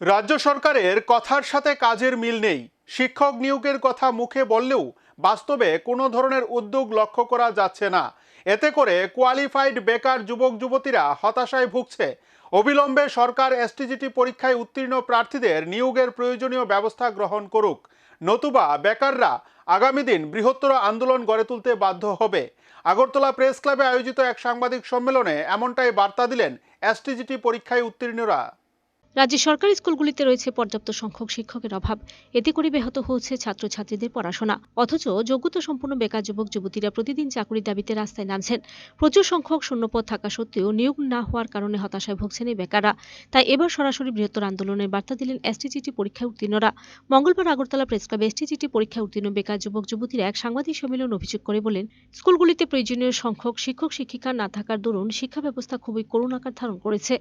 রাজ্য সরকারের কথার সাথে কাজের মিল নেই। শিক্ষক নিয়োগের কথা মুখে বললেও বাস্তবে কোনো ধরনের উদ্যোগ লক্ষ্য করা যাচ্ছে না। এতে করে কোয়ালিফাইড বেকার যুবক যুবতীরা হতাশায় ভুগছে। অবিলম্বে সরকার এসটিজিটি পরীক্ষায় উত্তীর্ণ প্রার্থীদের নিয়োগের প্রয়োজনীয় ব্যবস্থা গ্রহণ করুক। নতুবা বেকাররা আগামী দিন বৃহত্তর আন্দোলন গড়ে তুলতে বাধ্য হবে। আগরতলা প্রেস ক্লাবে আয়োজিত এক সাংবাদিক সম্মেলনে এমনটাই বার্তা দিলেন এসটিজিটি পরীক্ষায় উত্তীর্ণরা। রাজ্যের সরকারি স্কুলগুলিতে রয়েছে পর্যাপ্ত সংখ্যক শিক্ষকের অভাব। এতে করে ব্যাহত হচ্ছে ছাত্রছাত্রীদের পড়াশোনা। অথচ যোগ্যতা সম্পন্ন বেকার যুবক, যুবতীরা প্রতিদিন চাকরির দাবিতে রাস্তায় নামছেন। প্রচুর সংখ্যক শূন্যপদ থাকা সত্ত্বেও নিয়োগ না হওয়ার কারণে হতাশায় ভুগছেন এই বেকাররা। তাই এবার সরাসরি বৃহত্তর আন্দোলনের বার্তা দিলেন এসটিজিটি পরীক্ষায় উত্তীর্ণরা। মঙ্গলবার আগরতলা প্রেস ক্লাবে এসটিজিটি পরীক্ষায় উত্তীর্ণ বেকার যুবক, যুবতীরা এক সাংবাদিক সম্মেলন অভিযোগ করে বলেন, স্কুলগুলিতে প্রয়োজনীয় সংখ্যক শিক্ষক, শিক্ষিকা না থাকার দরুন শিক্ষা ব্যবস্থা খুবই করুণ আকার ধারণ করেছে।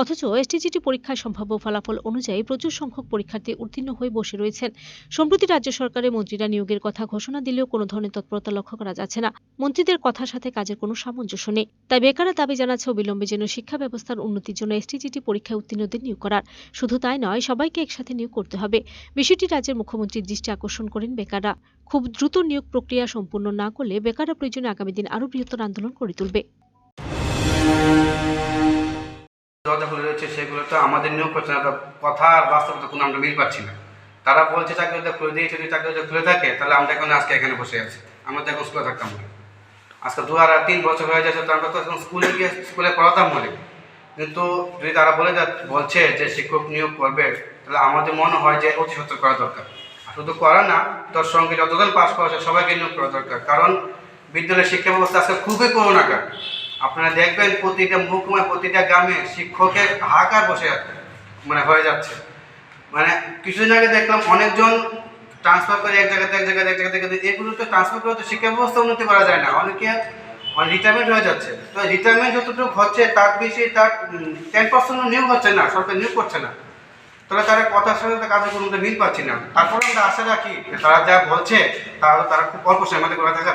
অথচ এসটিজিটি পরীক্ষায় সম্ভাব্য ফলাফল অনুযায়ী প্রচুর সংখ্যক পরীক্ষার্থী উত্তীর্ণ হয়ে বসে রয়েছেন। সম্প্রতি রাজ্য সরকারের মন্ত্রীরা নিয়োগের কথা ঘোষণা দিলেও কোনো ধরনের তৎপরতা লক্ষ্য করা যাচ্ছে না। মন্ত্রীদের কথার সাথে কাজের কোনো সামঞ্জস্য নেই। তাই বেকাররা দাবি জানাচ্ছে অবিলম্বে যেন শিক্ষা ব্যবস্থার উন্নতির জন্য এসটিজিটি পরীক্ষায় উত্তীর্ণদের নিয়োগ করার। শুধু তাই নয়, সবাইকে একসাথে নিয়োগ করতে হবে। বিষয়টি রাজ্যের মুখ্যমন্ত্রীর দৃষ্টি আকর্ষণ করেন বেকাররা। খুব দ্রুত নিয়োগ প্রক্রিয়া সম্পূর্ণ না করলে বেকাররা প্রয়োজনে আগামী দিন আরও বৃহত্তর আন্দোলন করে তুলবে। দরজাগুলো রয়েছে, সেগুলো তো আমাদের নিয়োগ করছে না কথা আর বাস্তবতা কোনো আমরা মিল পাচ্ছি না। তারা বলছে চাকরিটা খুলে দিয়েছে, যদি চাকরিটা খুলে থাকে, তাহলে আমরা এখন আজকে এখানে বসে আছি। আমরা তো এখন স্কুলে থাকতাম না। আজকে দু আর তিন বছর হয়ে যাচ্ছে, তো আমরা তো এখন স্কুলে গিয়ে স্কুলে পড়াতাম বলে। কিন্তু যদি তারা বলে যা, বলছে যে শিক্ষক নিয়োগ করবে, তাহলে আমাদের মনে হয় যে অতি সত্য করা দরকার। শুধু করা না, তোর সঙ্গে যতজন পাস করেছে, সবাইকে নিয়োগ করা দরকার। কারণ বিদ্যালয়ের শিক্ষা ব্যবস্থা আজকে খুবই করোনাকার আপনারা দেখবেন প্রতিটা মহকুমায় প্রতিটা গ্রামে শিক্ষকের হাহাকার বসে যাচ্ছে মানে হয়ে যাচ্ছে। মানে কিছুদিন আগে দেখলাম অনেকজন ট্রান্সফার করে এক জায়গাতে এক জায়গাতে, এক জায়গা থেকে এগুলো তো ট্রান্সফার করে তো শিক্ষা ব্যবস্থা উন্নতি করা যায় না। অনেকে রিটায়ারমেন্ট হয়ে যাচ্ছে। তো রিটায়ারমেন্ট যতটুকু হচ্ছে, তার বেশি তার টেন পার্সেন্ট নিয়োগ হচ্ছে না, সরকার নিয়োগ করছে না। তাহলে তারা কথার সাথে তো কাজের কোনো মিল পাচ্ছি না। তারপরে আমরা আশা রাখি তারা যা বলছে তারা তারা খুব অল্প সময়ের মধ্যে করে থাকা